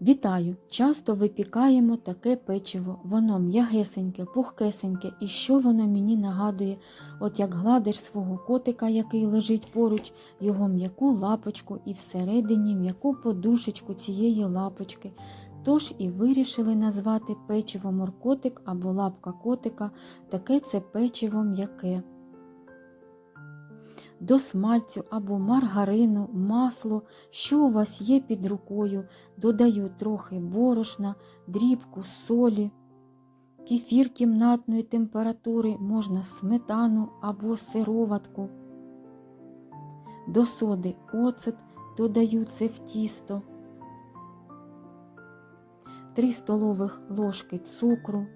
Вітаю! Часто випікаємо таке печиво. Воно м'ягесеньке, пухкесеньке, і що воно мені нагадує, от як гладиш свого котика, який лежить поруч, його м'яку лапочку і всередині м'яку подушечку цієї лапочки. Тож і вирішили назвати печиво моркотик або лапка котика, таке це печиво м'яке. До смальцю або маргарину, масло, що у вас є під рукою, додаю трохи борошна, дрібку солі, кефір кімнатної температури, можна сметану або сироватку. До соди оцет додаю це в тісто, 3 столових ложки цукру,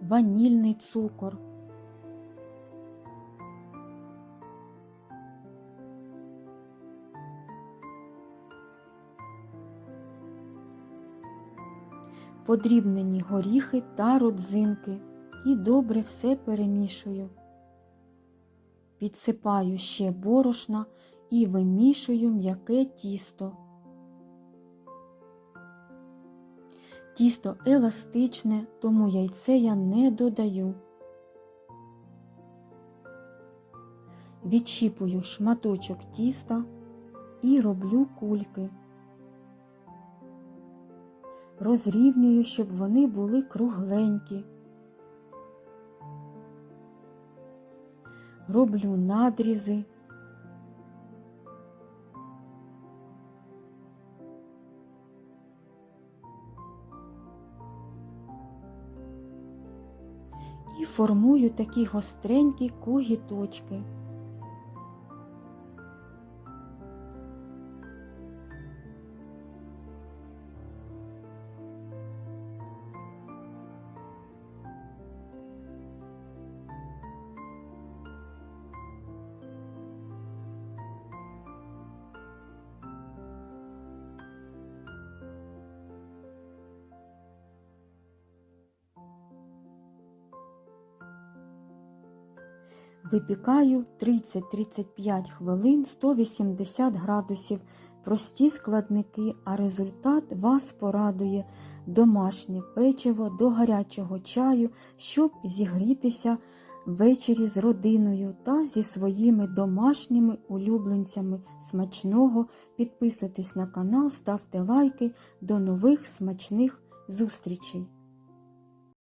ванільний цукор. Подрібнені горіхи та родзинки і добре все перемішую. Підсипаю ще борошна і вимішую м'яке тісто. Тісто еластичне, тому яйце я не додаю. Відчіпую шматочок тіста і роблю кульки. Розрівнюю, щоб вони були кругленькі. Роблю надрізи. І формую такі гостренькі когіточки. Випікаю 30-35 хвилин 180 градусів. Прості складники, а результат вас порадує домашнє печиво до гарячого чаю, щоб зігрітися ввечері з родиною та зі своїми домашніми улюбленцями. Смачного підписуйтесь на канал, ставте лайки. До нових смачних зустрічей!